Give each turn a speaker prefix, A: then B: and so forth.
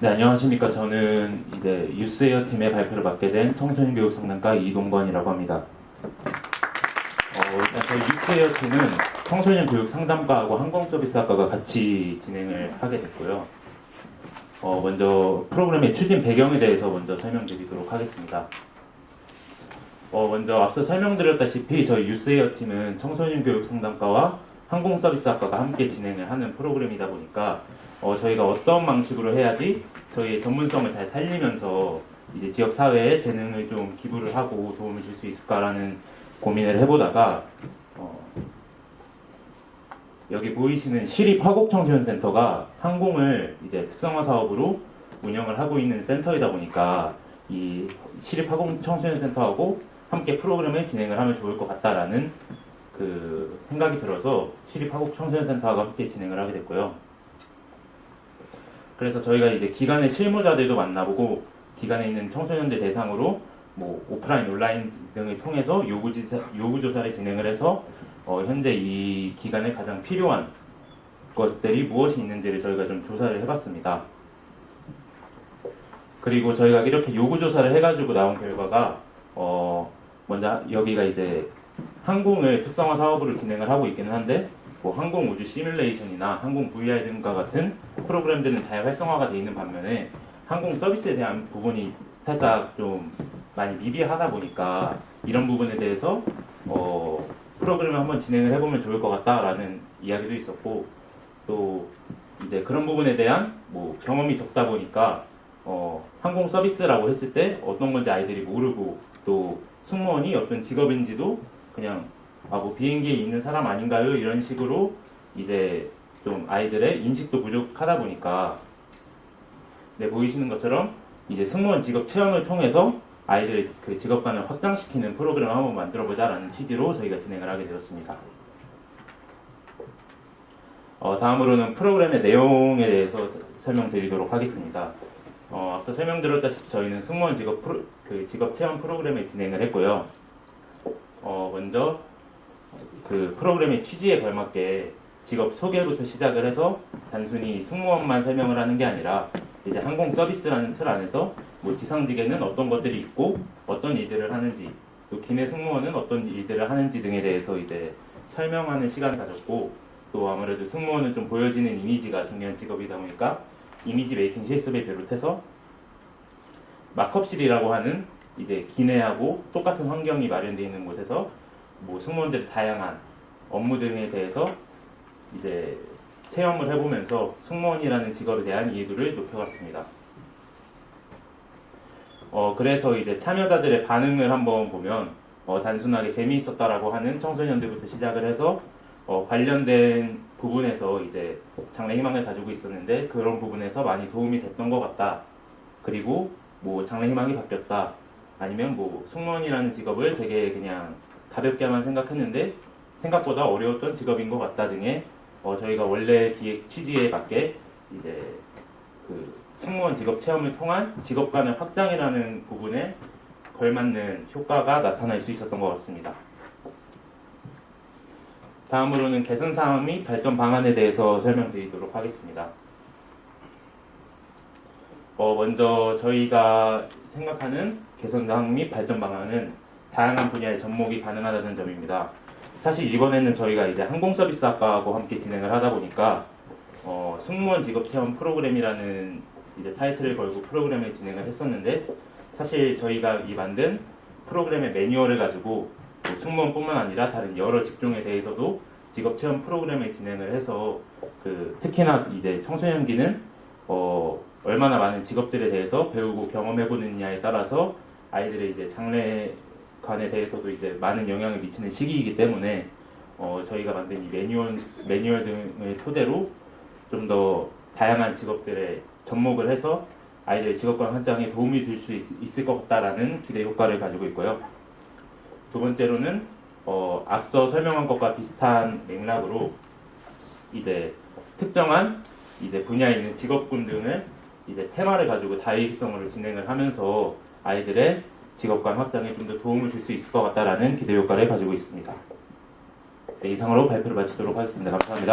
A: 네, 안녕하십니까. 저는 이제 유스웨어 팀의 발표를 맡게 된 청소년 교육 상담가 이동건이라고 합니다. 어, 일단 저희 유스웨어 팀은 청소년 교육 상담과하고 항공 서비스학과가 같이 진행을 하게 됐고요. 어, 먼저 프로그램의 추진 배경에 대해서 먼저 설명드리도록 하겠습니다. 어, 먼저 앞서 설명드렸다시피 저희 유스웨어 팀은 청소년 교육 상담과와 항공 서비스학과가 함께 진행을 하는 프로그램이다 보니까 어, 저희가 어떤 방식으로 해야지 저희의 전문성을 잘 살리면서 이제 지역 사회에 재능을 좀 기부를 하고 도움을 줄 수 있을까라는 고민을 해보다가 어, 여기 보이시는 시립 화곡 청소년 센터가 항공을 이제 특성화 사업으로 운영을 하고 있는 센터이다 보니까 이 시립 화곡 청소년 센터하고 함께 프로그램을 진행을 하면 좋을 것 같다라는 그 생각이 들어서 시립 화곡 청소년센터와 함께 진행을 하게 됐고요. 그래서 저희가 이제 기관의 실무자들도 만나보고 기관에 있는 청소년들 대상으로 뭐 오프라인, 온라인 등을 통해서 요구지사, 요구조사를 진행을 해서 어, 현재 이 기관에 가장 필요한 것들이 무엇이 있는지를 저희가 좀 조사를 해봤습니다. 그리고 저희가 이렇게 요구조사를 해가지고 나온 결과가 어, 먼저 여기가 이제 항공을 특성화 사업으로 진행을 하고 있기는 한데 뭐 항공 우주 시뮬레이션이나 항공 VR 등과 같은 프로그램들은 잘 활성화가 되어 있는 반면에 항공 서비스에 대한 부분이 살짝 좀 많이 미비하다 보니까 이런 부분에 대해서 어, 프로그램을 한번 진행을 해보면 좋을 것 같다라는 이야기도 있었고 또 이제 그런 부분에 대한 뭐 경험이 적다 보니까 어, 항공 서비스라고 했을 때 어떤 건지 아이들이 모르고 또 승무원이 어떤 직업인지도 그냥 아 뭐 비행기에 있는 사람 아닌가요 이런 식으로 이제 좀 아이들의 인식도 부족하다 보니까 네 보이시는 것처럼 이제 승무원 직업 체험을 통해서 아이들의 그 직업관을 확장시키는 프로그램을 한번 만들어 보자라는 취지로 저희가 진행을 하게 되었습니다. 어, 다음으로는 프로그램의 내용에 대해서 설명드리도록 하겠습니다. 어, 앞서 설명드렸다시피 저희는 승무원 직업 프로, 그 직업 체험 프로그램을 진행을 했고요. 어, 먼저 그 프로그램의 취지에 걸맞게 직업 소개부터 시작을 해서 단순히 승무원만 설명을 하는 게 아니라 이제 항공 서비스라는 틀 안에서 뭐 지상직에는 어떤 것들이 있고 어떤 일들을 하는지 또 기내 승무원은 어떤 일들을 하는지 등에 대해서 이제 설명하는 시간을 가졌고 또 아무래도 승무원은 좀 보여지는 이미지가 중요한 직업이다 보니까 이미지 메이킹 실습을 비롯해서 마컵실이라고 하는 이제 기내하고 똑같은 환경이 마련되어 있는 곳에서 뭐 승무원들의 다양한 업무 등에 대해서 이제 체험을 해보면서 승무원이라는 직업에 대한 이해도를 높여갔습니다. 어 그래서 이제 참여자들의 반응을 한번 보면 어, 단순하게 재미있었다라고 하는 청소년들부터 시작을 해서 어, 관련된 부분에서 이제 장래 희망을 가지고 있었는데 그런 부분에서 많이 도움이 됐던 것 같다. 그리고 뭐 장래 희망이 바뀌었다. 아니면 뭐 승무원이라는 직업을 되게 그냥 가볍게만 생각했는데 생각보다 어려웠던 직업인 것 같다 등의 어, 저희가 원래 기획 취지에 맞게 이제 그 승무원 직업 체험을 통한 직업 간의 확장이라는 부분에 걸맞는 효과가 나타날 수 있었던 것 같습니다. 다음으로는 개선 사항 및 발전 방안에 대해서 설명드리도록 하겠습니다. 어, 먼저 저희가 생각하는 개선 사항 및 발전 방안은 다양한 분야의 접목이 가능하다는 점입니다. 사실 이번에는 저희가 이제 항공서비스학과하고 함께 진행을 하다 보니까 어, 승무원 직업 체험 프로그램이라는 이제 타이틀을 걸고 프로그램을 진행을 했었는데 사실 저희가 이 만든 프로그램의 매뉴얼을 가지고 뭐 승무원뿐만 아니라 다른 여러 직종에 대해서도 직업 체험 프로그램을 진행을 해서 그 특히나 이제 청소년기는 어, 얼마나 많은 직업들에 대해서 배우고 경험해 보느냐에 따라서 아이들의 이제 장래관에 대해서도 이제 많은 영향을 미치는 시기이기 때문에 어, 저희가 만든 이 매뉴얼 매뉴얼 등을 토대로 좀 더 다양한 직업들에 접목을 해서 아이들의 직업관 확장에 도움이 될 수 있을 것 같다라는 기대 효과를 가지고 있고요. 두 번째로는 어, 앞서 설명한 것과 비슷한 맥락으로 이제 특정한 이제 분야에 있는 직업군 등을 이제 테마를 가지고 다익성으로 진행을 하면서 아이들의 직업관 확장에 좀 더 도움을 줄 수 있을 것 같다라는 기대 효과를 가지고 있습니다. 네, 이상으로 발표를 마치도록 하겠습니다. 감사합니다.